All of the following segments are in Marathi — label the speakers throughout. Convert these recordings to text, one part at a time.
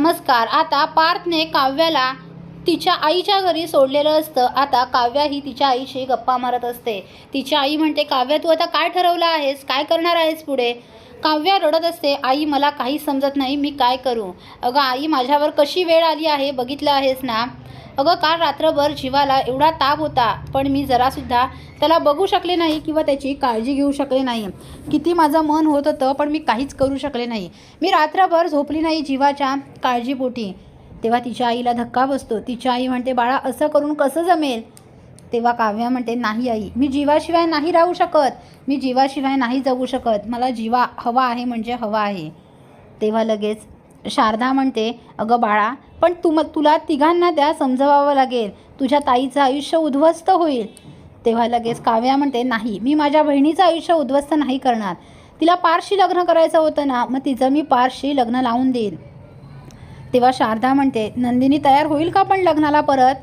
Speaker 1: नमस्कार आता पार्थने काव्याला तिच्या आईच्या घरी सोडलेलं असतं. आता काव्या ही तिच्या आईशी गप्पा मारत असते. तिची आई म्हणते काव्या तू आता काय ठरवलं आहेस? काय करणार आहेस पुढे? काव्या रडत असते आई मला काही समजत नाही मी काय करू? अगं आई माझ्यावर कशी वेळ आली आहे? बघितलं आहेस ना? अगं काल रात्रभर जीवाला एवढा ताप होता पण मी जरासुद्धा त्याला बघू शकले नाही किंवा त्याची काळजी घेऊ शकले नाही. किती माझं मन होत होतं पण मी काहीच करू शकले नाही. मी रात्रभर झोपली नाही जीवाच्या काळजीपोटी. तेव्हा तिच्या आईला धक्का बसतो. तिच्या आई म्हणते बाळा असं करून कसं जमेल? तेव्हा काव्या म्हणते नाही आई मी जीवाशिवाय नाही राहू शकत. मी जीवाशिवाय नाही जगू शकत. मला जीवा हवा आहे म्हणजे हवा आहे. तेव्हा लगेच शारदा म्हणते अगं बाळा पण तुम तुला तिघांना त्या समजवावं लागेल. तुझ्या ताईचं आयुष्य उद्ध्वस्त होईल. तेव्हा लगेच काव्या म्हणते नाही मी माझ्या बहिणीचं आयुष्य उद्ध्वस्त नाही करणार. तिला पारशी लग्न करायचं होतं ना मग तिचं मी पारशी लग्न लावून देईन. तेव्हा शारदा म्हणते नंदिनी तयार होईल का पण लग्नाला परत?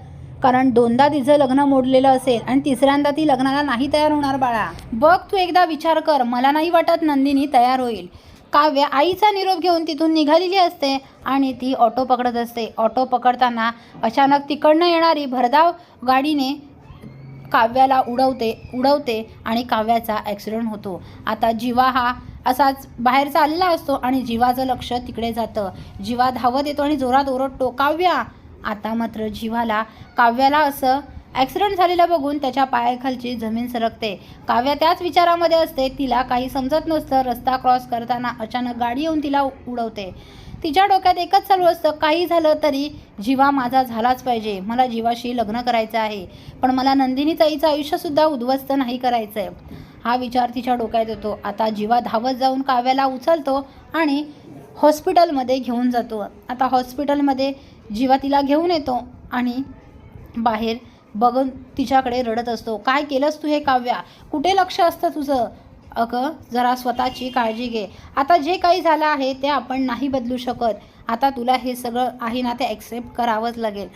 Speaker 1: कारण दोनदा तिचं लग्न मोडलेलं असेल आणि तिसऱ्यांदा ती लग्नाला नाही तयार होणार बाळा. बघ तू एकदा विचार कर. मला नाही वाटत नंदिनी तयार होईल. काव्य आईचा निरोप घेऊन तिथून निघालेली असते आणि ती ऑटो पकडत असते. ऑटो पकडताना अचानक तिकडनं येणारी भरधाव गाडीने काव्याला उडवते उडवते आणि काव्याचा ॲक्सिडेंट होतो. आता जीवा हा असाच बाहेर चाललेला असतो आणि जीवाचं लक्ष तिकडे जातं. जीवा धावत येतो आणि जोरात ओरडतो काव्या! आता मात्र जीवाला काव्याला असं ॲक्सिडेंट झालेला बघून त्याच्या पायाखालची जमीन सरकते. काव्या त्याच विचारामध्ये असते तिला काही समजत नसतं रस्ता क्रॉस करताना अचानक गाडी येऊन तिला उडवते. तिच्या डोक्यात एकच चालू असतं काही झालं तरी जीवा माझा झालाच पाहिजे. मला जीवाशी लग्न करायचं आहे पण मला नंदिनी ताईचं आयुष्यसुद्धा उद्ध्वस्त नाही करायचं आहे हा विचार तिच्या डोक्यात येतो. आता जीवा धावत जाऊन काव्याला उचलतो आणि हॉस्पिटलमध्ये घेऊन जातो. आता हॉस्पिटलमध्ये जीवा तिला घेऊन येतो आणि बाहेर बघून तिच्याकडे रडत असतो. काय केलंस तू हे काव्या? कुठे लक्ष असतं तुझं? अगं जरा स्वतःची काळजी घे. आता जे काही झालं आहे ते आपण नाही बदलू शकत. आता तुला हे सगळं आहे ना ते ॲक्सेप्ट करावंच लागेल.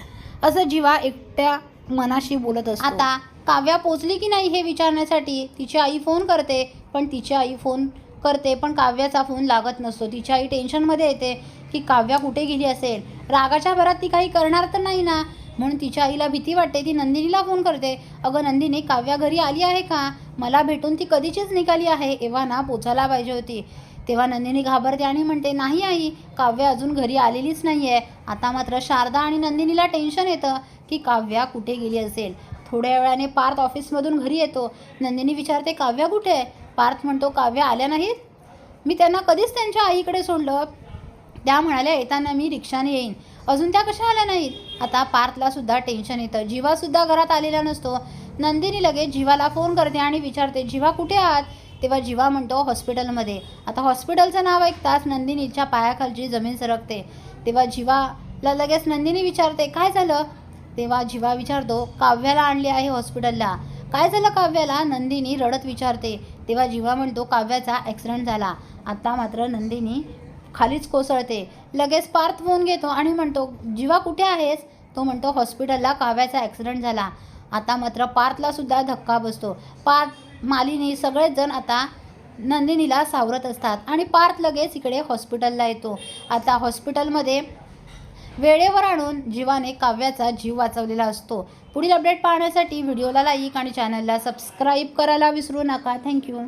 Speaker 1: असं जीवा एकट्या मनाशी बोलत असतो. आता काव्या पोचली की नाही हे विचारण्यासाठी? तिची आई फोन करते पण तिची आई फोन करते पण काव्याचा फोन लागत नसतो. तिची आई टेन्शनमध्ये येते की काव्या कुठे गेली असेल? रागाच्या भरात ती काही करणार तर नाही ना? म्हणून तिच्या आईला भीती वाटते. ती नंदिनीला फोन करते. अगं नंदिनी काव्या घरी आली आहे का? मला भेटून ती कधीचीच निघाली आहे. एव्हा ना पोचायला पाहिजे होती. तेव्हा नंदिनी घाबरते आणि म्हणते नाही आई काव्या अजून घरी आलेलीच नाही आहे आता मात्र शारदा आणि नंदिनीला टेन्शन येतं की काव्या कुठे गेली असेल. थोड्या वेळाने पार्थ ऑफिसमधून घरी येतो. नंदिनी विचारते काव्या कुठे? आहे पार्थ म्हणतो काव्या आल्या नाहीत. मी त्यांना कधीच त्यांच्या आईकडे सोडलं. त्या म्हणाल्या येताना मी रिक्षाने येईन. अजून त्या कशा आल्या नाहीत? आता पार्थला सुद्धा टेन्शन येतं. जीवासुद्धा घरात आलेला नसतो. नंदिनी लगेच जीवाला फोन करते आणि विचारते जीवा कुठे आहात? तेव्हा जीवा म्हणतो हॉस्पिटलमध्ये. आता हॉस्पिटलचं नाव ऐकताच नंदिनीच्या पायाखालची जमीन सरकते. तेव्हा जीवाला लगेच नंदिनी विचारते काय झालं? तेव्हा जीवा विचारतो काव्याला आणली आहे हॉस्पिटलला. काय झालं काव्याला? नंदिनी रडत विचारते. तेव्हा जीवा म्हणतो काव्याचा ॲक्सिडेंट झाला. आता मात्र नंदिनी खालीच कोसळते. लगेच पार्थ फोन घेतो आणि म्हणतो जीवा कुठे आहेस? तो म्हणतो हॉस्पिटलला काव्याचा ॲक्सिडेंट झाला. आता मात्र पार्थला सुद्धा धक्का बसतो. पार्थ मालिनी सगळेच जण आता नंदिनीला सावरत असतात आणि पार्थ लगेच इकडे हॉस्पिटलला येतो. आता हॉस्पिटलमध्ये वेळेवर आणून जीवाने काव्याचा जीव वाचवलेला असतो. पुढील अपडेट पाहण्यासाठी व्हिडिओला लाईक आणि चॅनलला सबस्क्राईब करायला विसरू नका. थँक्यू.